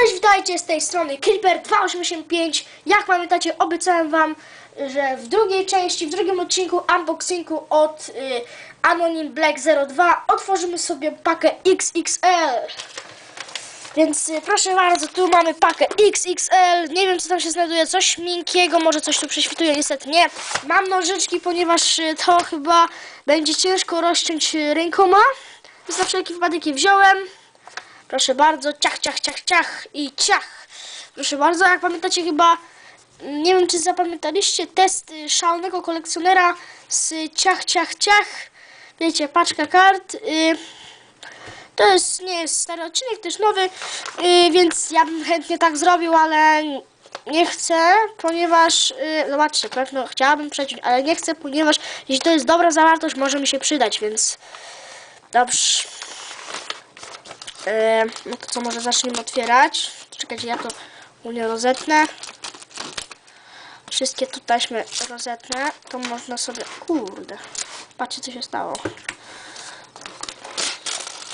Cześć, witajcie z tej strony Creeper2885. Jak pamiętacie, obiecałem wam, że w drugiej części, w drugim odcinku unboxingu od y, Anonim Black 02 otworzymy sobie pakę XXL. Więc y, proszę bardzo, tu mamy pakę XXL. Nie wiem, co tam się znajduje, coś miękkiego, może coś tu prześwituje, niestety nie. Mam nożyczki, ponieważ y, to chyba będzie ciężko rozciąć y, rękoma. Więc na wszelki wypadek je wziąłem. Proszę bardzo, ciach, ciach, ciach, ciach i ciach. Proszę bardzo, jak pamiętacie chyba, nie wiem czy zapamiętaliście test szalonego kolekcjonera z ciach, ciach, ciach. Wiecie, paczka kart. Y, to jest, nie jest stary odcinek, też nowy, y, więc ja bym chętnie tak zrobił, ale nie chcę, ponieważ, y, zobaczcie, pewno chciałabym przeciąć, ale nie chcę, ponieważ jeśli to jest dobra zawartość, może mi się przydać, więc dobrze. E, no to co, może zacznijmy otwierać. Czekajcie, ja to ogólnie rozetnę. Wszystkie tu taśmy rozetnę. To można sobie... Kurde. Patrzcie, co się stało.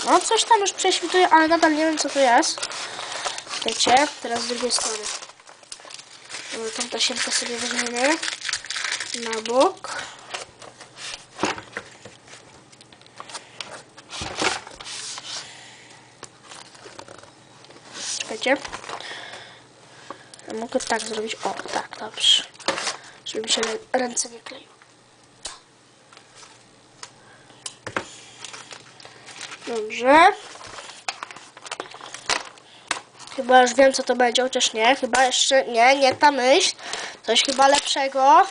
No, coś tam już prześwituje, ale nadal nie wiem, co to jest. Wiecie, teraz z drugiej strony. Dobra, Tą tasiemkę sobie weźmiemy na bok. Czekajcie. Ja mogę tak zrobić. O, tak, dobrze. Żeby mi się rę- ręce nie kleiły. Dobrze. Chyba już wiem, co to będzie, chociaż nie. Chyba jeszcze nie, nie ta myśl. Coś chyba lepszego.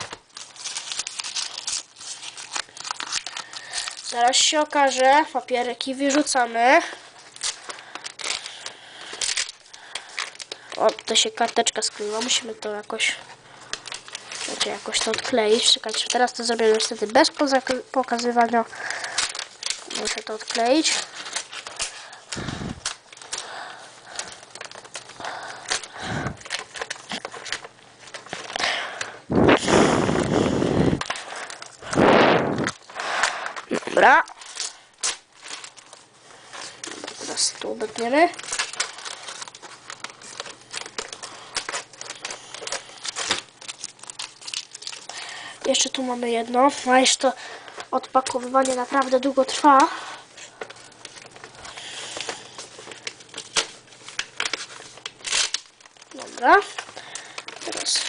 Zaraz się okaże. Papierki wyrzucamy. O, to się karteczka skleiła. Musimy to jakoś... Wiecie, jakoś to odkleić. Czekajcie, teraz to zrobię niestety bez pokazywania. Muszę to odkleić. Dobra. Teraz tu obetniemy. Jeszcze tu mamy jedno, a jeszcze to odpakowywanie naprawdę długo trwa. Dobra. Teraz.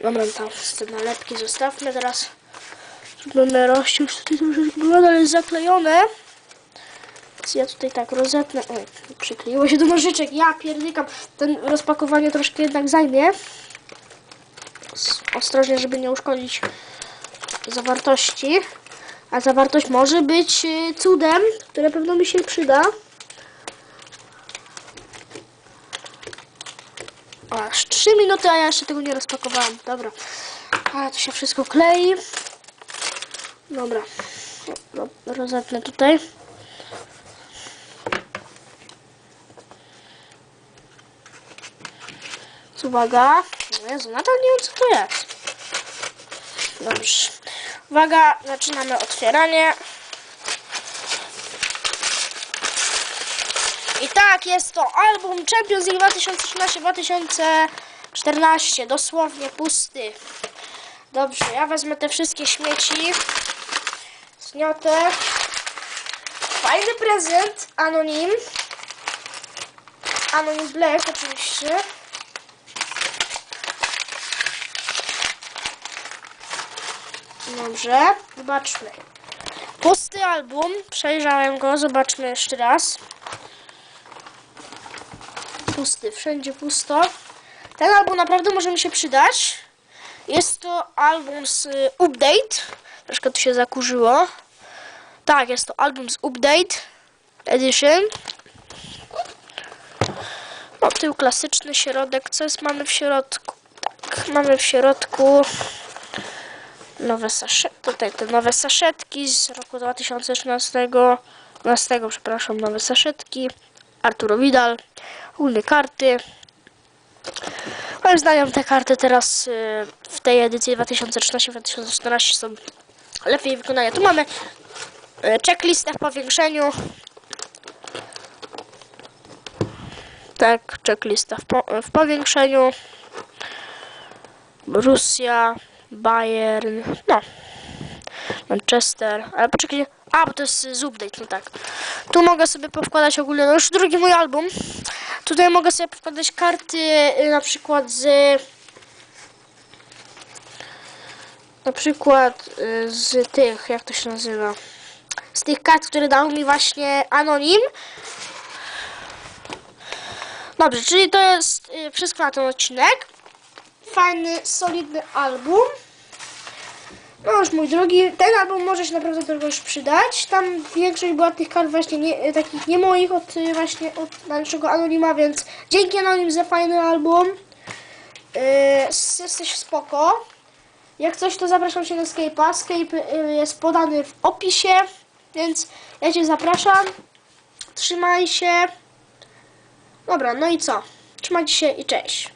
Dobra, tam te nalepki zostawmy. Teraz będę rozciąć tutaj troszeczkę, bo nadal jest zaklejone. Więc ja tutaj tak rozetnę. Oj, przykleiło się do nożyczek. Ja pierdykam. Ten rozpakowanie troszkę jednak zajmie. Ostrożnie, żeby nie uszkodzić zawartości. A zawartość może być y, cudem, które pewno mi się przyda. Aż 3 minuty, a ja jeszcze tego nie rozpakowałam. Dobra. A to się wszystko klei. Dobra. No, rozetnę tutaj. Uwaga. No Jezu, nadal nie wiem co to jest. Dobrze. Uwaga, zaczynamy otwieranie. I tak, jest to album Champions League 2013-2014. Dosłownie pusty. Dobrze, ja wezmę te wszystkie śmieci. Zgniotę. Fajny prezent. Anonim. Anonim Black oczywiście. Dobrze, zobaczmy. Pusty album, przejrzałem go, zobaczmy jeszcze raz. Pusty, wszędzie pusto. Ten album naprawdę może mi się przydać. Jest to album z y, Update. Troszkę tu się zakurzyło. Tak, jest to album z Update Edition. O, tył klasyczny, środek. Co jest mamy w środku? Tak, mamy w środku nowe saszety, tutaj te nowe saszetki z roku 2013, 12, przepraszam, nowe saszetki, Arturo Vidal, ogólnie karty. Moim zdaniem te karty teraz y, w tej edycji 2013-2014 są lepiej wykonane. Tu mamy y, checklistę w powiększeniu. Tak, checklista w, po, w powiększeniu. Borussia, Bayern, no. Manchester, ale poczekaj, a bo to jest z update, no tak. Tu mogę sobie powkładać ogólnie, no już drugi mój album. Tutaj mogę sobie powkładać karty y, na przykład z... Na przykład y, z tych, jak to się nazywa? Z tych kart, które dał mi właśnie Anonim. Dobrze, czyli to jest y, wszystko na ten odcinek. Fajny, solidny album. No już mój drogi, ten album może się naprawdę tylko już przydać. Tam większość była tych kart właśnie nie, takich nie moich od y, właśnie od naszego Anonima, więc dzięki Anonim za fajny album. Yy, jesteś spoko. Jak coś, to zapraszam Cię na Skype'a. Skype jest podany w opisie, więc ja Cię zapraszam. Trzymaj się. Dobra, no i co? Trzymajcie się i cześć.